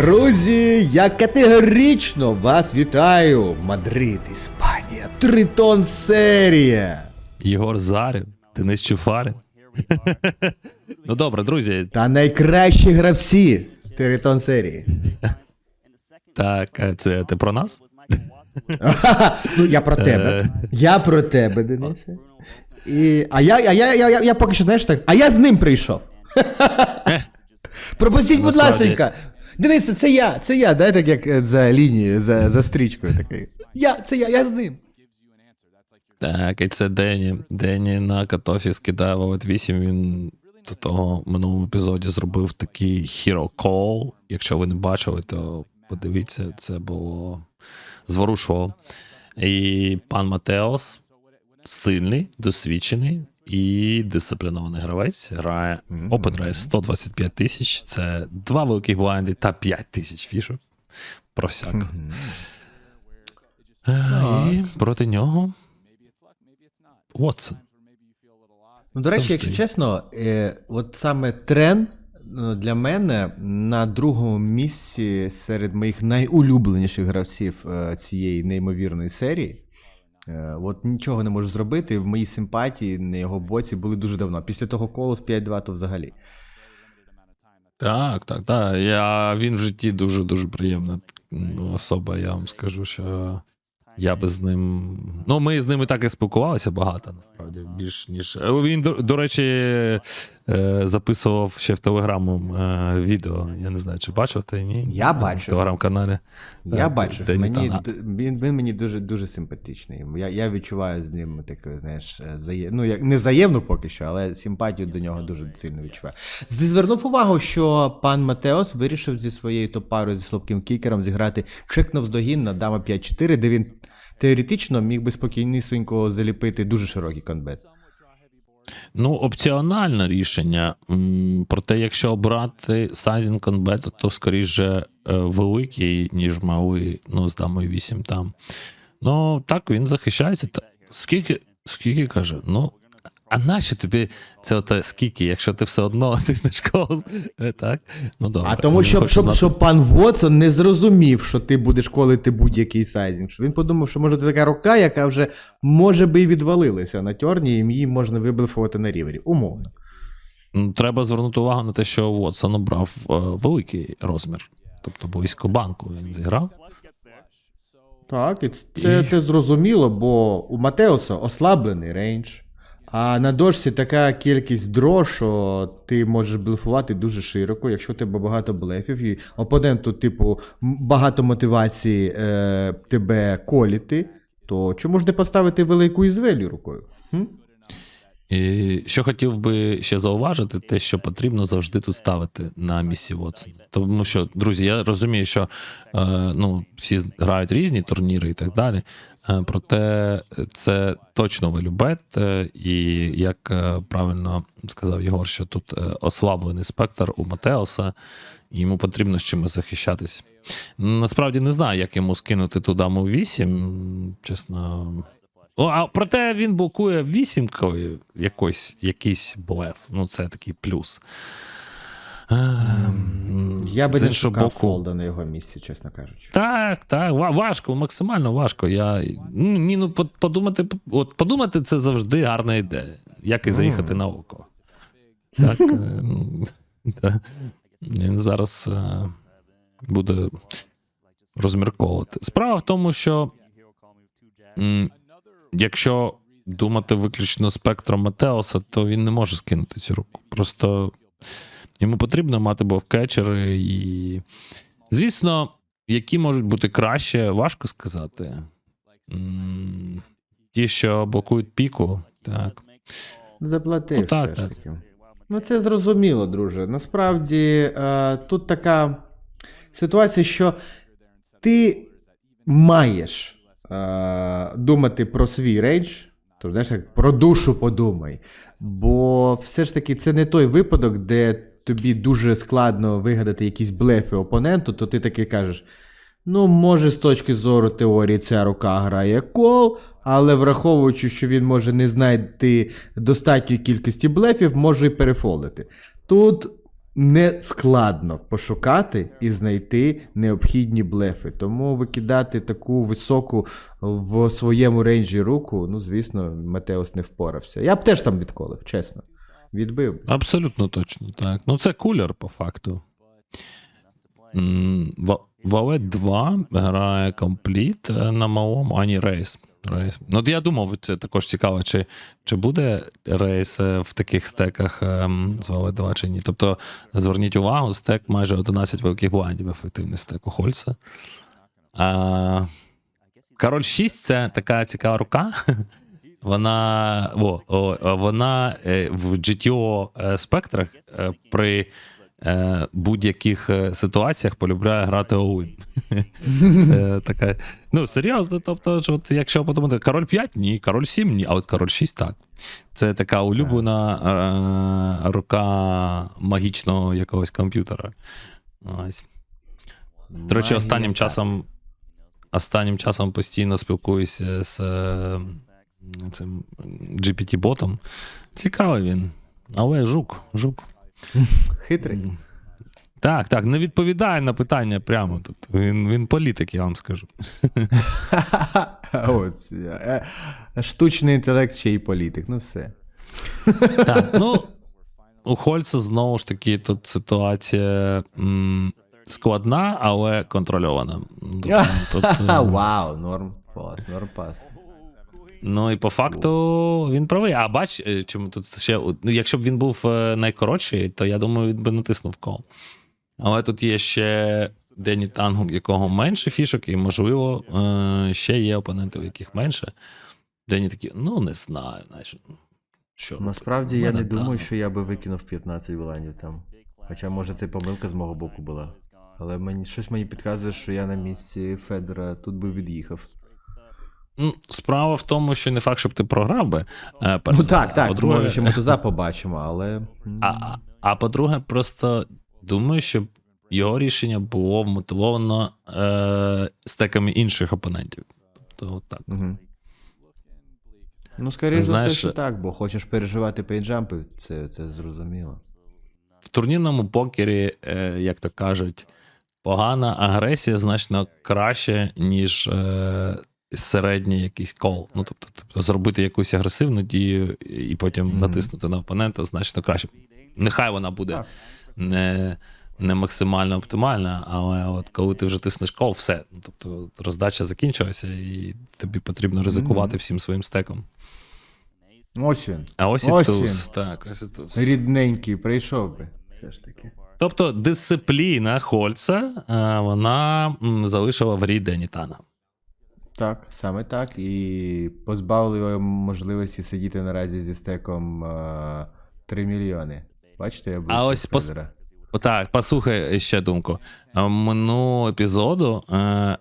Друзі, я категорично вас вітаю! Мадрид, Іспанія, Тритон серія. Єгор Зарів, Денис Чуфарин. ну добре, друзі. Та найкращі гравці Тритон серії. Так, е, це ти про нас? ну, я про тебе. Я про тебе, Денисе. І, а я, а я, я, я, я поки що, знаєш так, а я з ним прийшов. Пропустіть, будь Насправді- ласенька. Це я, це я, дай так як е, за лінією, за, за стрічкою такий. Я, це я, я з ним. Так, і це Дені. Дені на катофі скидав от 8. Він до того минулому епізоді зробив такий hero call. Якщо ви не бачили, то подивіться, це було зворушувало. І пан Матеос сильний, досвідчений і дисциплінований гравець. Грає Open грає 125 тисяч. Це два великих блайнди та 5 тисяч фішок. Про всяко. Е, І проти нього. Вотсон. Ну, до речі, якщо чесно, е, от саме трен е, для мене на другому місці серед моїх найулюбленіших гравців е, цієї неймовірної серії. Е, От нічого не можу зробити. В моїй симпатії на його боці були дуже давно. Після того колу з 5-2, то взагалі. Так, так, так. Я, він в житті дуже дуже приємна особа. Я вам скажу, що я би з ним. Ну, ми з ними так і спілкувалися багато, насправді, більш ніж. Е, Він, до, до речі, е, записував ще в телеграму е, відео. Я не знаю, чи бачив ти ні? Я В телеграм-каналі. Я бачив, мені, він, він мені дуже дуже симпатичний. Я, я відчуваю з ним таку, знаєш, зає... ну, як не взаємну поки що, але симпатію до нього дуже сильно відчуваю. Звернув увагу, що пан Матеос вирішив зі своєю топ-парою зі слабким кікером зіграти чек навздогін на дама 5-4, де він теоретично міг би спокійнісінько заліпити дуже широкий конбет. Ну, опціональне рішення. Проте, якщо обрати сайзінг конбета, то скоріше е, великий, ніж малий, ну, з дамою 8 там. Ну, так, він захищається. Скільки, скільки каже? Ну, а нащо тобі це оте скільки, якщо ти все одно тиснеш кол? Е, Так? Ну, добре. А тому, щоб, щоб, знати- щоб пан Вотсон не зрозумів, що ти будеш колити будь-який сайзінг. Що він подумав, що може ти така рука, яка вже може би і відвалилася на тьорні, і її можна виблефувати на рівері. Умовно. Ну, Треба звернути увагу на те, що Вотсон обрав е, великий розмір. Тобто близько банку він зіграв. Так, і це, це зрозуміло, бо у Матеуса ослаблений рейндж. А на дошці така кількість дро, що ти можеш блефувати дуже широко, якщо у тебе багато блефів, і опоненту, типу, багато мотивації е, тебе коліти, то чому ж не поставити велику ізвелю рукою? Хм? І що хотів би ще зауважити, те, що потрібно завжди тут ставити на місці Вотсона. Тому що, друзі, я розумію, що е, ну, всі грають різні турніри і так далі. Е, проте це точно велюбет, е, і як е, правильно сказав Єгор, що тут е, ослаблений спектр у Матеоса, йому потрібно з чимось захищатись. Насправді не знаю, як йому скинути ту даму 8, чесно. О, а проте він блокує вісімкою якось, якийсь блеф. Ну, це такий плюс. Ем, Я би не шукав фолда на його місці, чесно кажучи. Так, так, важко, максимально важко. Я, ну, ні, ну, подумати, от, подумати це завжди гарна ідея. Як і заїхати на око. Так, е. Він зараз е, буде розмірковувати. Справа в тому, що якщо думати виключно спектром Матеоса, то він не може скинути цю руку. Просто йому потрібно мати бовкетчери і. Звісно, які можуть бути краще, важко сказати. Ті, що блокують піку, так. Заплатив Ну, так, все ж таки. Ну, це зрозуміло, друже. Насправді, е, тут така ситуація, що ти маєш думати про свій рейндж. Тож, знаєш, як про душу подумай. Бо все ж таки це не той випадок, де тобі дуже складно вигадати якісь блефи опоненту, то ти таки кажеш: Ну, може, з точки зору теорії ця рука грає кол, але враховуючи, що він може не знайти достатньої кількості блефів, може і перефолдити. Тут не складно пошукати і знайти необхідні блефи. Тому викидати таку високу в своєму рейнджі руку, ну, звісно, Матеус не впорався. Я б теж там відколив, чесно. Відбив. Абсолютно точно, так. Ну, це кулер, по факту. Валет 2 грає компліт е, на малому, а ні, рейс. Рейс. Ну, я думав, це також цікаво, чи, чи буде рейс е, в таких стеках ем, з Валет 2 чи ні. Тобто, зверніть увагу, стек майже 11 великих блайндів, ефективний стек у Хольца. А, Король 6 це така цікава рука. Вона, о, о, вона е, в GTO е, спектрах при е, будь-яких е, ситуаціях полюбляє грати Оуін. Це така. Ну, серйозно, тобто, що от, якщо подумати, король 5, ні, король 7, ні, а от король 6 так. Це така улюблена е, рука магічного якогось комп'ютера. Ось. До речі, останнім часом останнім часом постійно спілкуюся з е, цим GPT-ботом. Цікавий він. Але жук, жук. Хитрий. Так, так, не відповідає на питання прямо. Тобто він, він політик, я вам скажу. От, е, штучний інтелект ще й політик, ну все. Так, ну, у Хольца знову ж таки тут ситуація м, складна, але контрольована. Тобто, е, Вау, норм пас, норм пас. Ну і по факту він правий. А бач, е, чому тут ще. Ну, якщо б він був е, найкоротший, то я думаю, він би натиснув кол. Але тут є ще Дені Тангу, якого менше фішок, і, можливо, е, ще є опоненти, у яких менше. Дені такі, ну не знаю, знаєш. Що? Насправді я не думаю, що я би викинув 15 виланів там. Хоча, може, це помилка з мого боку була. Але мені щось мені підказує, що я на місці Федора тут би від'їхав. Ну, справа в тому, що не факт, щоб ти програв би. е, перш Ну за так, так, по-друге- може ще мотуза побачимо, але. А, а- по-друге, просто думаю, що його рішення було вмотивовано е, стеками інших опонентів. Тобто, так. Мгм. Ну, скоріше за все, що так, бо хочеш переживати пейджампи, це, це зрозуміло. В турнірному покері, е, як то кажуть, погана агресія значно краще, ніж е, середній якийсь кол. Ну, тобто, тобто зробити якусь агресивну дію і потім Мгм. натиснути на опонента значно краще. Нехай вона буде не, не максимально оптимальна, але от коли ти вже тиснеш кол, все. Ну, тобто роздача закінчилася, і тобі потрібно ризикувати Мгм. всім своїм стеком. Ось він. А ось і туз. він. Так, ось і туз. Рідненький, прийшов би. Все ж таки. Тобто дисципліна Хольца е, вона залишила в грі Дені Тана. Так, саме так. І позбавили його можливості сидіти наразі зі стеком е, 3 мільйони. Бачите, я А ось пос-. Так, послухай ще думку. Е, Минулого епізоду е,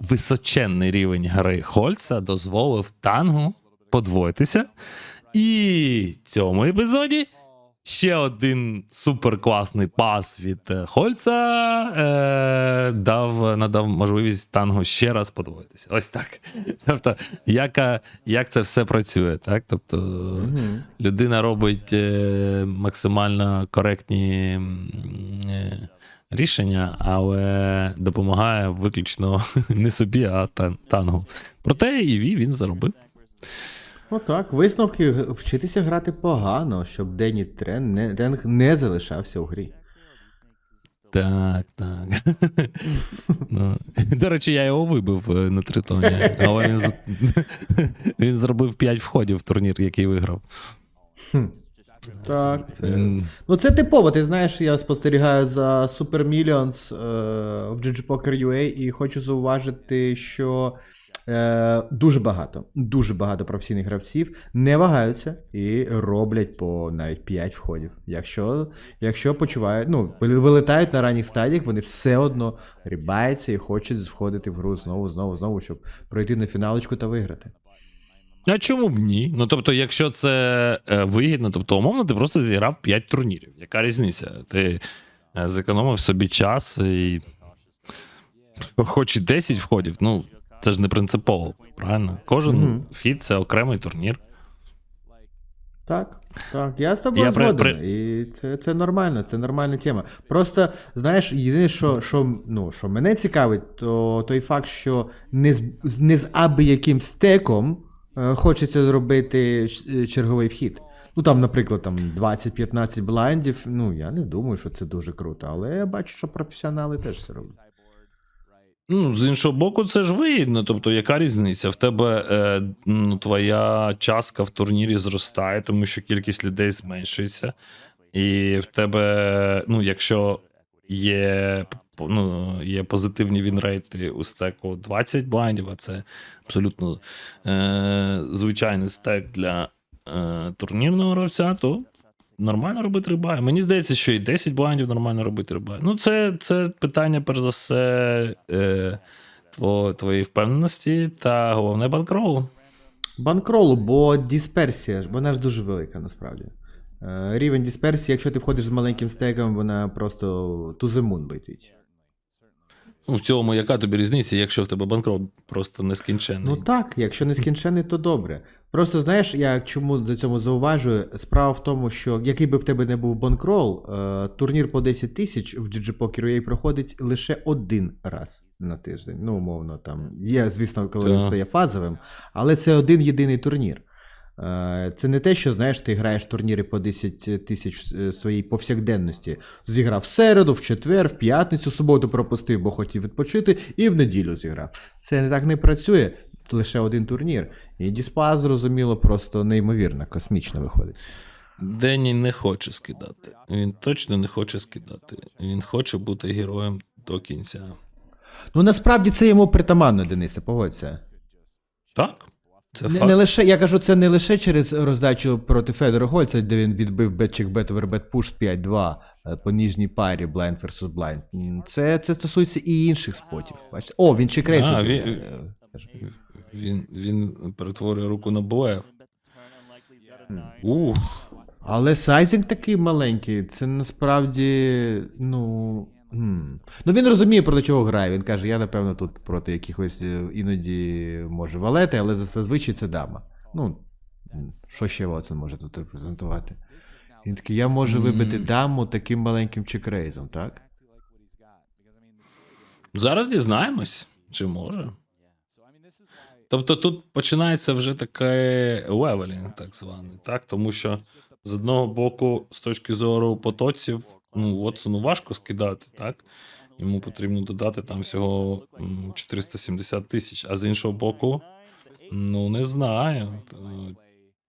височенний рівень гри Хольца дозволив тангу подвоїтися. І в цьому епізоді ще один суперкласний пас від е, Хольца е, дав, надав можливість тангу ще раз подвоїтися. Ось так. Тобто, яка, як це все працює, так? Тобто, людина робить е, максимально коректні е, рішення, але допомагає виключно не собі, а тан- тангу. Проте і Ві він заробив. Ну так, висновки вчитися грати погано, щоб Дені Трен не, Тенг не залишався у грі. Так, так. ну, до речі, я його вибив е, на тритоні, але він, він зробив 5 входів в турнір, який виграв. Хм. Так, це. Ну, це типово. Ти знаєш, я спостерігаю за Super Millions е, в GG Poker UA і хочу зауважити, що е, дуже багато, дуже багато професійних гравців не вагаються і роблять по навіть 5 входів. Якщо, якщо почувають, ну, вилетають на ранніх стадіях, вони все одно рібаються і хочуть входити в гру знову, знову, знову, щоб пройти на фіналочку та виграти. А чому б ні? Ну тобто, якщо це е, вигідно, тобто, умовно, ти просто зіграв 5 турнірів. Яка різниця? Ти е, зекономив собі час і. Хоч і 10 входів, ну це ж не принципово, правильно? Кожен Мгм. фіт це окремий турнір. Так. Так, я з тобою Я згоден. при- І це, це нормально, це нормальна тема. Просто, знаєш, єдине, що, що, ну, що мене цікавить, то той факт, що не з, з- не з аби яким стеком е, хочеться зробити е, черговий вхід. Ну там, наприклад, там 20-15 блайндів. Ну, я не думаю, що це дуже круто, але я бачу, що професіонали теж це роблять. Ну, з іншого боку, це ж вигідно. Тобто, яка різниця? В тебе е, ну, твоя частка в турнірі зростає, тому що кількість людей зменшується. І в тебе, ну, якщо є, ну, є позитивні вінрейти у стеку 20 блайндів, а це абсолютно е, звичайний стек для е, турнірного гравця, то нормально робити рибай. Мені здається, що і 10 блайндів нормально робити рибай. Ну, це, це питання, перш за все, е, тво- твоєї впевненості та головне банкролу. Банкролу, бо дисперсія, вона ж дуже велика насправді. Е, Рівень дисперсії, якщо ти входиш з маленьким стеком, вона просто moon летить. Ну, в цьому яка тобі різниця, якщо в тебе банкрол просто нескінченний? Ну так, якщо не скінчений, то добре. Просто знаєш, я чому за цьому зауважую, справа в тому, що який би в тебе не був банкрол, е, турнір по 10 тисяч в GG Poker UA проходить лише один раз на тиждень. Ну, умовно, там є, звісно, коли він стає фазовим, але це один єдиний турнір. Е, Це не те, що знаєш, ти граєш турніри по 10 тисяч е, своїй повсякденності. Зіграв в середу, в четвер, в п'ятницю, в суботу пропустив, бо хотів відпочити, і в неділю зіграв. Це не так не працює, лише один турнір. І Діспа, зрозуміло, просто неймовірно, космічно виходить. Денні не хоче скидати. Він точно не хоче скидати. Він хоче бути героєм до кінця. Ну насправді це йому притаманно, Денисе, погодься. Так, це Не, факт. не лише, я кажу, це не лише через роздачу проти Федора Гольца, де він відбив бетчик бет over bet 5-2 е, по ніжній парі blind versus blind. Це, це стосується і інших спотів. Бачите? О, він ще крейсер. А, він-. Він, він перетворює руку на блеф. Ух. Але сайзинг такий маленький, це насправді, ну. М. Ну він розуміє, проти чого грає. Він каже, я напевно тут проти якихось е, іноді може валети, але зазвичай це дама. Ну, що ще Вотсон може тут репрезентувати? Він такий, я можу вибити М. даму таким маленьким чекрейзом, так? Зараз дізнаємось, чи може. Тобто тут починається вже таке левелінг, так званий, так? Тому що з одного боку, з точки зору потоців, ну, Вотсону важко скидати, так? Йому потрібно додати там всього м, 470 тисяч, а з іншого боку, ну не знаю.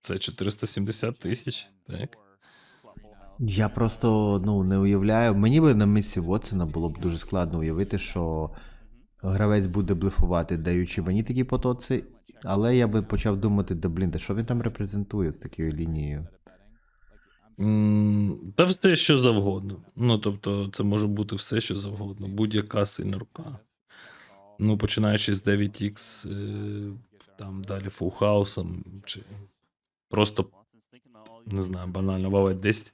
Це 470 тисяч, так? Я просто ну, не уявляю. Мені би на місці Вотсона було б дуже складно уявити, що гравець буде блефувати, даючи мені такі потоци, але я би почав думати, да блін, да що він там репрезентує з такою лінією. Та все, що завгодно. Ну, тобто, це може бути все, що завгодно. Будь-яка сильна рука. Ну, починаючи з 9X, е, там далі фулхаусом, чи просто, не знаю, банально валить 10.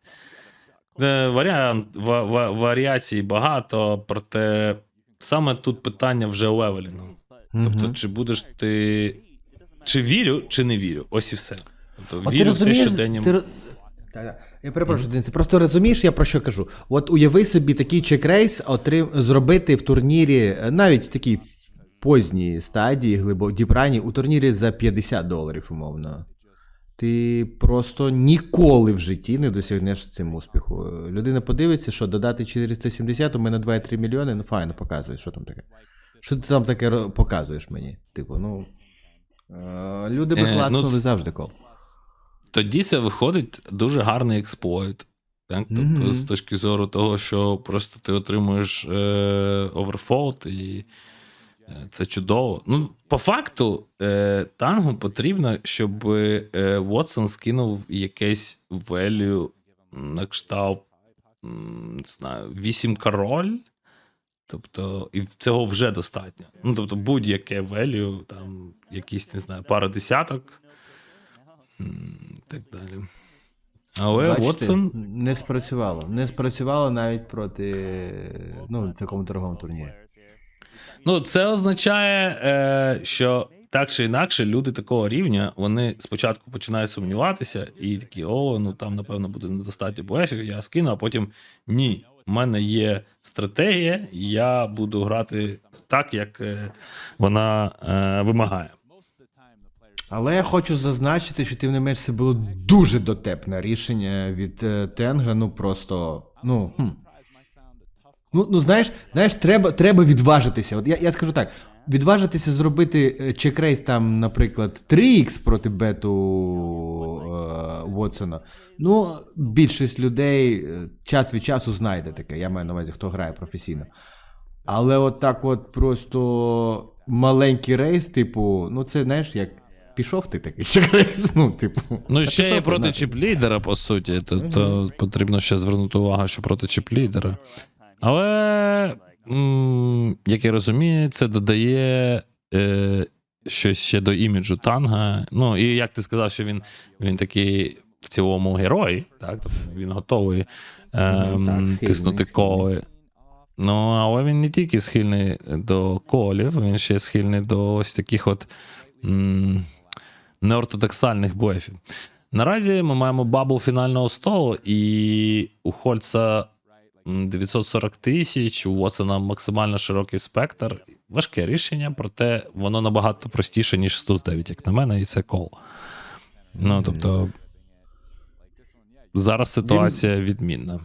Е, Варіант, ва, ва, варіацій багато, проте саме тут питання вже левелінгу. Тобто, чи будеш ти. Чи вірю, чи не вірю. Ось і все. Тобто, От вірю ти в те, що Денім... ти... роз- Так-так. Я перепрошую, Денис, ти просто розумієш, я про що кажу. От уяви собі такий чекрейс отрим... зробити в турнірі, е, навіть в такій поздній стадії, глибо діпрані, у турнірі за 50 доларів, умовно. Ти просто ніколи в житті не досягнеш цим успіху. Е, Людина подивиться, що додати 470, у мене 2,3 мільйони, ну файно, показуй, що там таке. Що ти там таке показуєш мені? Типу, ну. е, Люди би Е, ну, клацнули завжди кол. Тоді це виходить дуже гарний експлойт. Так? Тобто, Мгм. з точки зору того, що просто ти отримуєш е, оверфолд, і е, це чудово. Ну, по факту, е, тангу потрібно, щоб е, Вотсон скинув якесь value на кшталт, не знаю, 8 король. Тобто, і цього вже достатньо. Ну, тобто, будь-яке value, там, якісь, не знаю, пара десяток. Так далі. Але Бачите, Вотсон. не спрацювало. Не спрацювало навіть проти ну, такому торговому турнірі. Ну, це означає, е, що так чи інакше, люди такого рівня, вони спочатку починають сумніватися і такі, о, ну там, напевно, буде недостатньо буефів, я скину, а потім ні. У мене є стратегія, і я буду грати так, як е, вона е, вимагає. Але я хочу зазначити, що тим не менш це було дуже дотепне рішення від е, Тенга. Ну просто. Ну, хм. ну, ну знаєш, знаєш, треба, треба відважитися. От я, я скажу так: відважитися зробити чекрейс там, наприклад, 3х проти бету е. Ну, більшість людей е, час від часу знайде таке. Я маю на увазі, хто грає професійно. Але от так от просто маленький рейс, типу, ну це знаєш, як пішов ти такий ще ну, типу. Ну, ще є проти нафіг. чіп-лідера, по суті. Тобто потрібно ще звернути увагу, що проти чіп-лідера. Але, м, як я розумію, це додає е, щось ще до іміджу танга. Ну, і як ти сказав, що він, він такий в цілому герой, так? Тобто він готовий е, Ну, так, тиснути коли. Ну, але він не тільки схильний до колів, він ще схильний до ось таких от м, неортодоксальних блефів. Наразі ми маємо бабл фінального столу, і у Хольца 940 тисяч, у Вотсона максимально широкий спектр. Важке рішення, проте воно набагато простіше, ніж 109, як на мене, і це кол. Ну, тобто, зараз ситуація відмінна.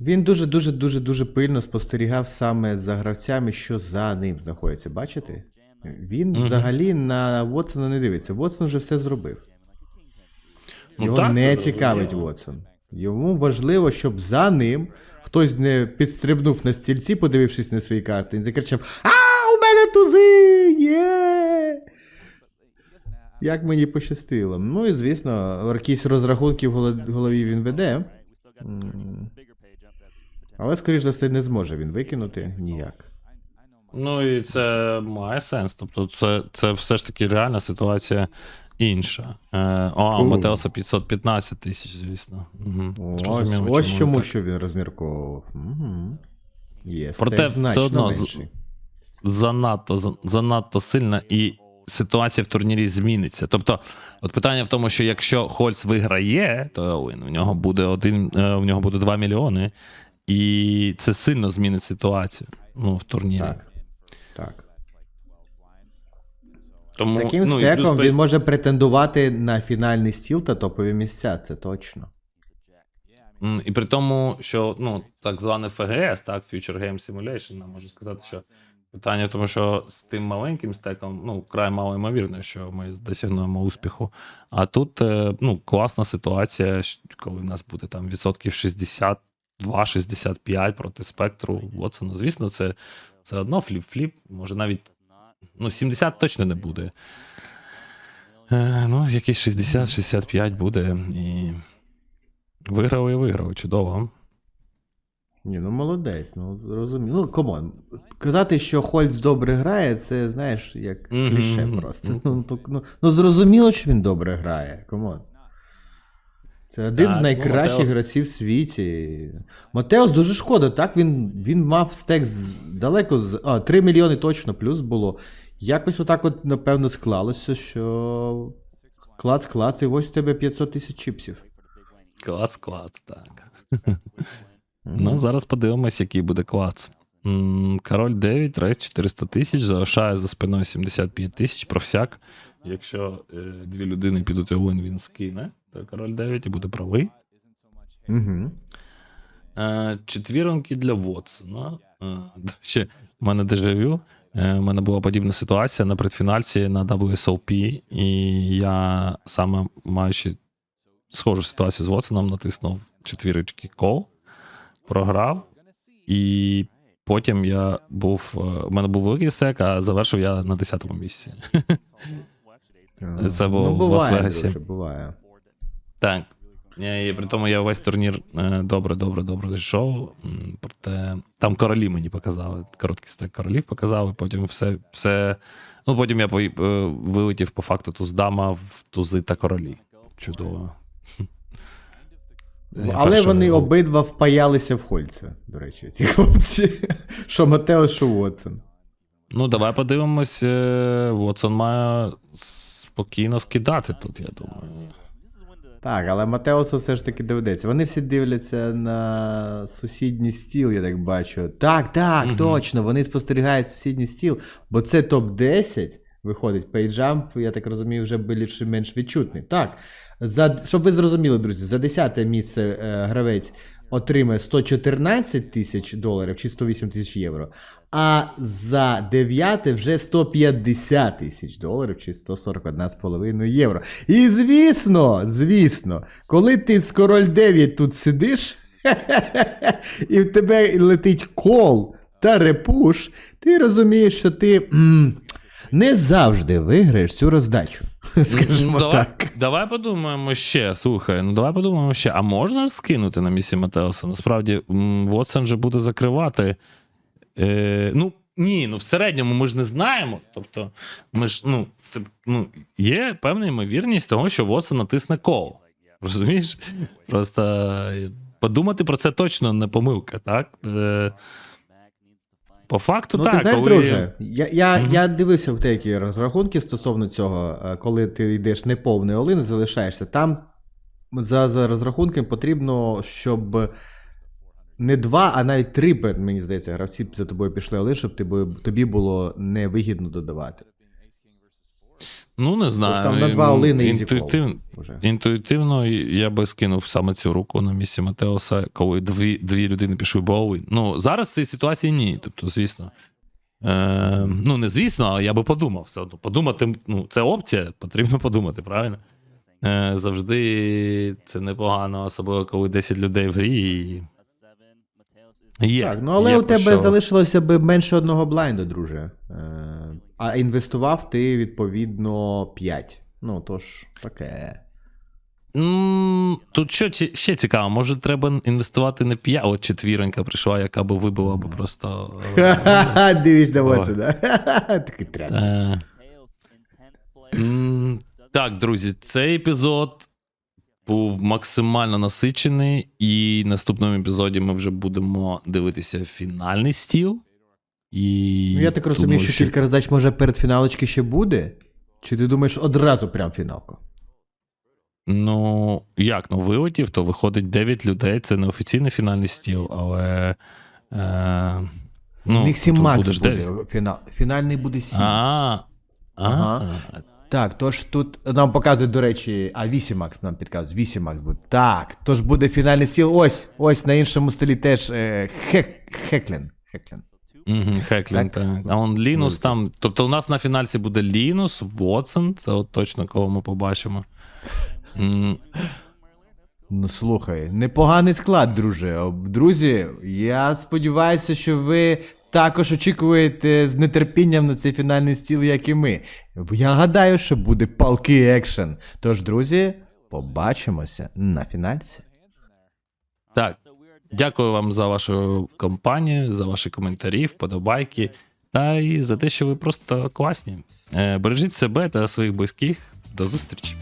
Він дуже дуже дуже дуже пильно спостерігав саме за гравцями, що за ним знаходяться. Бачите? Він Мгм. взагалі на Вотсона не дивиться. Вотсон вже все зробив. Ну, Його так, не цікавить. Вотсон. Йому важливо, щоб за ним хтось не підстрибнув на стільці, подивившись на свої карти, і закричав: А, у мене тузи! Є! Як мені пощастило. Ну і звісно, якісь розрахунки в голові він веде. Але, скоріш за все, не зможе він викинути ніяк. Ну і це має сенс. Тобто, це, це все ж таки реальна ситуація інша. Е, о, у. Матеоса 515 тисяч, звісно. Угу. Ось, ось чому що він розмірковував. Угу. Є Проте все одно менший. занадто, занадто сильна, і ситуація в турнірі зміниться. Тобто, от питання в тому, що якщо Хольц виграє, то в нього буде один, е, в нього буде 2 мільйони, і це сильно змінить ситуацію ну, в турнірі. Так. Так. Тому, З таким ну, і стеком плюс він може претендувати на фінальний стіл та топові місця, це точно. М, І при тому, що ну, так зване ФГС, так, Future Game Simulation, я можу сказати, що питання в тому, що з тим маленьким стеком, ну, край мало ймовірно, що ми досягнемо успіху. А тут е, ну, класна ситуація, щ- коли в нас буде там відсотків 62-65 проти спектру Watson. Звісно, це, це одно фліп-фліп, може навіть ну, 70 точно не буде. Е, ну, якийсь 60-65 буде. І виграв і виграв. Чудово. Ні, ну молодець, ну розумію. Ну, комон. Казати, що Хольц добре грає, це, знаєш, як кліше просто. Ну, то- ну, ну зрозуміло, що він добре грає. Комон. Це один Так, з ну, найкращих Матеос- гравців в світі. Матеос дуже шкода, так? Він, він мав стек з, далеко з. А, 3 мільйони точно плюс було. Якось отак, от, напевно, склалося, що. Клац, клац, і ось в тебе 500 тисяч чіпсів. Клац, клац, так. Ну, зараз подивимось, який буде клац. Король 9, рейс 400 тисяч, залишає за спиною 75 тисяч про всяк. Якщо е, дві людини підуть він скине, король 9 і буде правий. Угу. Е, четвіронки для Вотсона. Е, речі, в мене дежавю. Е, У мене була подібна ситуація на предфінальці на WSOP, і я саме маючи схожу ситуацію з Вотсоном, натиснув четвірочки кол, програв, і потім я був. е, У мене був великий стек, а завершив я на 10-му місці. Це було ну, в Лас-Вегасі. Так. Е, І при тому я весь турнір е, добре, добре, добре дійшов. М, Проте там королі мені показали. Короткий стек королів показали, потім все. все... Ну, потім я е, вилетів по факту туз дама в тузи та королі. Чудово. Я Але вони обидва впаялися в Хольца, до речі, ці хлопці. Що Матео, що Уотсон. Ну, давай подивимось. Вотсон має спокійно скидати тут, я думаю. Так, але Матеусу все ж таки доведеться. Вони всі дивляться на сусідній стіл, я так бачу. Так, так, угу. точно. Вони спостерігають сусідній стіл, бо це топ-10. Виходить, пейджамп, я так розумію, вже більш менш відчутний. Так. За, щоб ви зрозуміли, друзі, за 10 місце е, гравець отримає 114 тисяч доларів чи 108 тисяч євро. А за 9 вже 150 тисяч доларів чи 141,5 євро. І звісно, звісно, коли ти з король 9 тут сидиш, і в тебе летить кол та репуш, ти розумієш, що ти не завжди виграєш цю роздачу. Скажімо Ну, давай, так. Давай подумаємо ще. Слухай, ну давай подумаємо ще. А можна скинути на місці Матеуса? Насправді, м, Вотсон же буде закривати. Е, ну, ні, ну в середньому ми ж не знаємо. Тобто, ми ж, ну, тип- ну, є певна ймовірність того, що Вотсон натисне кол. Розумієш? Просто е, подумати про це точно не помилка, так? Е, по факту, Ну, так. ти знаєш, коли... друже, я, я, Мгм. я дивився в деякі розрахунки стосовно цього, е, коли ти йдеш неповний олин, залишаєшся. Там за, за розрахунком потрібно, щоб не два, а навіть три, мені здається, гравці за тобою пішли олин, щоб тобі було невигідно додавати. Ну, не знаю. Тож там на два ну, олини інтуїтив... Вже. Інтуїтивно я би скинув саме цю руку на місці Матеоса, коли дві, дві людини пішли боулин. Ну, зараз в цій ситуації ні. Тобто, звісно. Е, ну, не звісно, а я би подумав все одно. Подумати, ну, це опція, потрібно подумати, правильно? Е, завжди це непогано, особливо коли 10 людей в грі. І... Є, Так, ну але є у тебе що. залишилося б менше одного блайнду, друже. Е, а інвестував ти відповідно 5. Ну, тож, таке. М, Тут що ще цікаво, може треба інвестувати не 5, от четвіронька прийшла, яка би вибила би просто. дивись на Ой. да? Такий тряс. Е, Так, друзі, цей епізод був максимально насичений, і в наступному епізоді ми вже будемо дивитися фінальний стіл. І Ну, я так розумію, думаю, що кілька роздач може перед фіналочки ще буде? Чи ти думаєш одразу прям фіналку? Ну, як, ну вилетів, то виходить 9 людей. Це не офіційний фінальний стіл, але. Е, ну, У них 7 тут макс буде. 9. Фінал. Фінальний буде 7. А, Ага. Так, тож тут нам показують, до речі, а 8 макс нам підказують. 8 макс буде. Так, тож буде фінальний стіл. Ось, ось на іншому столі теж е, хек, Хеклен. Хеклен. Угу, Хеклін, Так. так. А он Лінус Вулиця. там. Тобто у нас на фінальці буде Лінус, Вотсон, це от точно кого ми побачимо. М, Ну слухай, непоганий склад, друже. Друзі, я сподіваюся, що ви також очікуєте з нетерпінням на цей фінальний стіл, як і ми. Я гадаю, що буде палкий екшен. Тож, друзі, побачимося на фінальці. Так, дякую вам за вашу компанію, за ваші коментарі, вподобайки та і за те, що ви просто класні. Е, Бережіть себе та своїх близьких. До зустрічі!